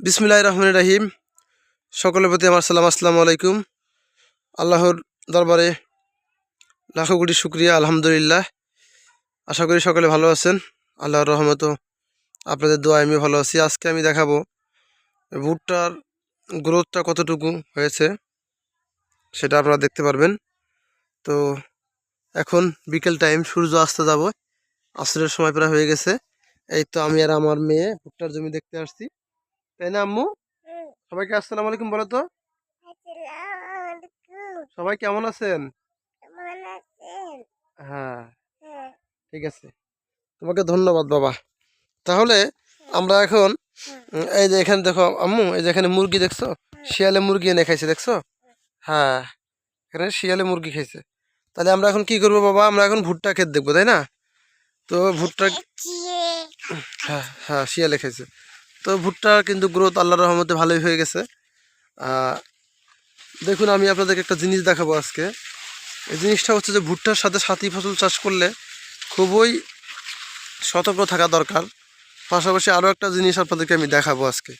বিসমিল্লাহ রহমান রাহিম। সকলের প্রতি আমার সালাম, আসসালামু আলাইকুম। আল্লাহর দরবারে লাখো কোটি শুক্রিয়া, আলহামদুলিল্লাহ। আশা করি সকলে ভালো আছেন। আল্লাহর রহমত আপনাদের দোয়া আমি ভালো আছি। আজকে আমি দেখাবো ভুট্টার গ্রোথটা কতটুকু হয়েছে, সেটা আপনারা দেখতে পারবেন। তো এখন বিকেল টাইম, সূর্য আসতে যাব। আসরের সময় প্রায় হয়ে গেছে। এই তো আমি আর আমার মেয়ে ভুট্টার জমি দেখতে আসছি। তাই না আম্মু? সবাইকে আসসালামু আলাইকুম বলো তো। সবাই কেমন আছেন? হ্যাঁ। ঠিক আছে। তোমাকে ধন্যবাদ বাবা। তাহলে আমরা এখন এই যে এখানে দেখো আম্মু এই যে এখানে মুরগি দেখছ? শিয়ালে মুরগি এনে খাইছে দেখছ? হ্যাঁ। এখানে শিয়ালে মুরগি খাইছে। তাহলে আমরা এখন কি করব বাবা? আমরা এখন ভুট্টা খেত দেখব তাই না? তো ভুট্টা হ্যাঁ হ্যাঁ শিয়ালে খাইছে। তো ভুট্টা কিন্তু গ্রোথ আল্লাহর রহমতে ভালোই হয়ে গেছে। দেখুন, আমি আপনাদেরকে একটা জিনিস দেখাবো আজকে। এই জিনিসটা হচ্ছে যে ভুট্টার সাথে সাথী ফসল চাষ করলে খুবই সতর্ক থাকা দরকার। পাশাপাশি আরও একটা জিনিস আপনাদেরকে আমি দেখাবো আজকে।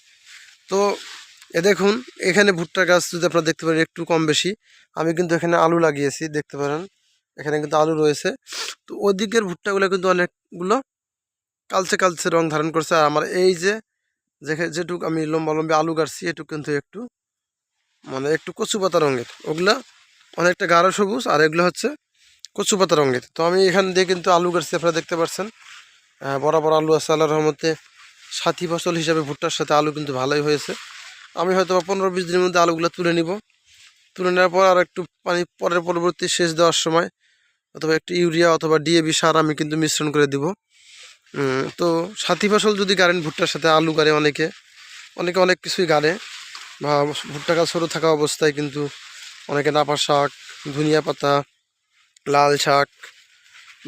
তো এ দেখুন, এখানে ভুট্টা গাছ যদি আপনারা দেখতে পারেন, একটু কম বেশি। আমি কিন্তু এখানে আলু লাগিয়েছি, দেখতে পারেন। এখানে কিন্তু আলু রয়েছে। তো ওদিকের ভুট্টাগুলো কিন্তু অনেকগুলো কালচে কালচে রং ধারণ করছে। আর আমার এই যে যেটুকু আমি লম্বা লম্বা আলু গাড়ছি, এটুকু কিন্তু একটু মানে একটু কচু পাতা রঙের। ওগুলা অনেকটা গাঢ় সবুজ আর এগুলো হচ্ছে কচু পাতা রঙের। তো আমি এখান দিয়ে কিন্তু আলু গাড়ছি, আপনারা দেখতে পাচ্ছেন বরাবর আলু আছে আল্লাহর রহমতে সাথী ফসল হিসাবে ভুট্টার সাথে আলু কিন্তু ভালোই হয়েছে। আমি হয়তো পনেরো বিশ দিনের মধ্যে আলুগুলো তুলে নিব। তুলে নেওয়ার পর আর একটু পানি পরের পরবর্তী সেচ দেওয়ার সময় অথবা একটু ইউরিয়া অথবা ডিএবি সার আমি কিন্তু মিশ্রণ করে দিব। তো সাথী ফসল যদি গাড়েন ভুট্টার সাথে, আলু গাড়ে অনেকে অনেকে অনেক কিছুই গাড়ে, বা ভুট্টা গাছ ছোটো থাকা অবস্থায় কিন্তু অনেকে নাপা শাক, ধনিয়া পাতা, লাল শাক,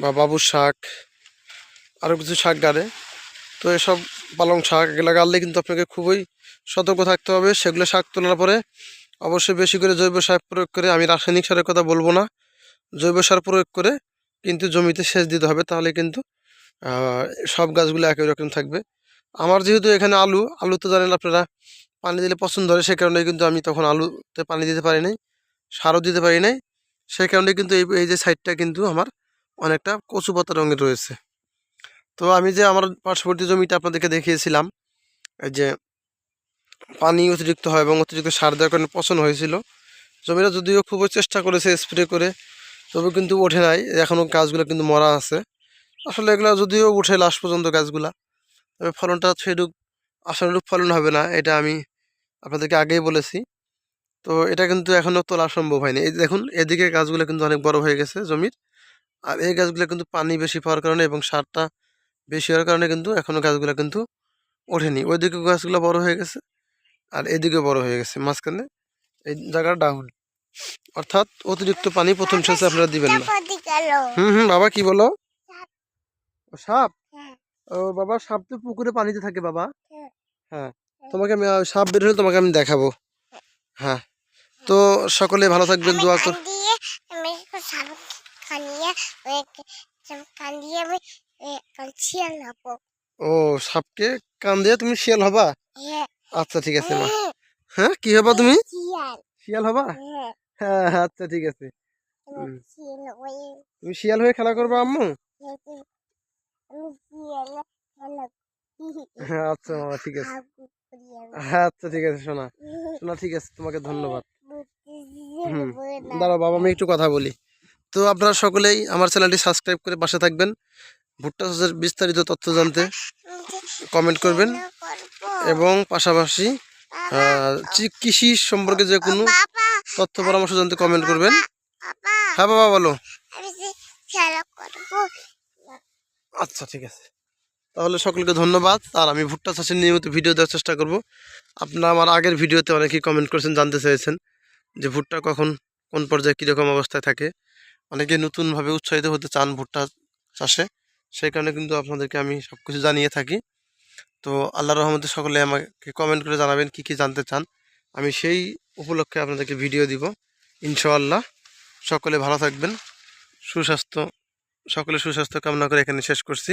বা বাবুর শাক আরও কিছু শাক গাড়ে। তো এসব পালং শাক এগুলো গাড়লে কিন্তু আপনাকে খুবই সতর্ক থাকতে হবে। সেগুলো শাক তোলার পরে অবশ্যই বেশি করে জৈব সার প্রয়োগ করে, আমি রাসায়নিক সারের কথা বলব না, জৈব সার প্রয়োগ করে কিন্তু জমিতে সেচ দিতে হবে, তাহলে কিন্তু সব গাছগুলো একই রকম থাকবে। আমার যেহেতু এখানে আলু আলু তো জানেন আপনারা, পানি দিলে পছন্দ ধরে সে কারণে কিন্তু আমি তখন আলুতে পানি দিতে পারি নাই, সারও দিতে পারি নাই। সেই কারণে কিন্তু এই এই যে সাইডটা কিন্তু আমার অনেকটা কচু পাতা রঙের রয়েছে। তো আমি যে আমার পার্শ্ববর্তী জমিটা আপনাদেরকে দেখিয়েছিলাম, এই যে পানি অতিরিক্ত হয় এবং অতিরিক্ত সার দেওয়ার কারণে পছন্দ হয়েছিল, জমিটা যদিও খুবই চেষ্টা করেছে স্প্রে করে, তবে কিন্তু ওঠে নাই এখনও গাছগুলো কিন্তু মরা আছে। আসলে এগুলো যদিও উঠে লাস্ট পর্যন্ত গাছগুলা তবে ফলনটা সেরূপ আশানুরূপ ফলন হবে না এটা আমি আপনাদেরকে আগেই বলেছি। তো এটা কিন্তু এখনও তোলা সম্ভব হয়নি। এই দেখুন এদিকে গাছগুলো কিন্তু অনেক বড় হয়ে গেছে জমির আর এই গাছগুলো কিন্তু পানি বেশি পাওয়ার কারণে এবং সারটা বেশি হওয়ার কারণে কিন্তু এখনও গাছগুলো কিন্তু ওঠেনি। ওইদিকে গাছগুলো বড় হয়ে গেছে আর এদিকে বড় হয়ে গেছে মাঝখানে এই জায়গাটা ডাউন অর্থাৎ অতিরিক্ত পানি প্রথম শেষে আপনারা দিবেন না। হুম হুম বাবা কি বলো? সাপ? হ্যাঁ। ও বাবা সাপ তো পুকুরে পানিতে থাকে বাবা। হ্যাঁ। হ্যাঁ তোমাকে আমি সাপ বের হলে তোমাকে আমি দেখাবো। হ্যাঁ তো সকলে ভালো থাকবেন দোয়া কর। ও সাপকে কান দিয়ে তুমি শিয়াল হবা? হ্যাঁ। আচ্ছা ঠিক আছে মা। হ্যাঁ। কি হবা তুমি? শিয়াল। হবা? হ্যাঁ। হ্যাঁ হ্যাঁ, আচ্ছা ঠিক আছে। তুমি শিয়াল হয়ে খেলা করবা আম্মু আমি শিয়াল হলো হ্যাঁ আচ্ছা মামা ঠিক আছে। হ্যাঁ আচ্ছা ঠিক আছে শোনা। শোনা ঠিক আছে তোমাকে ধন্যবাদ। হুম। দাঁড়াও বাবা আমি একটু কথা বলি। তো আপনারা সকলেই আমার চ্যানেলটি সাবস্ক্রাইব করে পাশে থাকবেন। ভুট্টা চাষের বিস্তারিত তথ্য জানতে কমেন্ট করবেন। এবং পাশাপাশি কৃষি সম্পর্কে যে কোনো তথ্য পরামর্শ জানতে কমেন্ট করবেন। হ্যাঁ বাবা বলো। আচ্ছা ঠিক আছে। তাহলে সকলকে ধন্যবাদ। আর আমি ভুট্টা চাষের নিয়মিত ভিডিও দেওয়ার চেষ্টা করব। আপনারা আমার আগের ভিডিওতে অনেকেই কমেন্ট করেছেন, জানতে চেয়েছেন যে ভুট্টা কখন, কোন পর্যায়ে কীরকম অবস্থায় থাকে। অনেকে নতুনভাবে উৎসাহিত হতে চান ভুট্টা চাষে। সেই কারণে কিন্তু আপনাদেরকে আমি সব কিছু জানিয়ে থাকি। তো আল্লাহ রহমতে সকলে আমাকে কমেন্ট করে জানাবেন কি কি জানতে চান। আমি সেই উপলক্ষে আপনাদেরকে ভিডিও দিব। ইনশাআল্লাহ সকলে ভালো থাকবেন। সুস্বাস্থ্য সকলে সুস্বাস্থ্য কামনা করে এখানে শেষ করছি।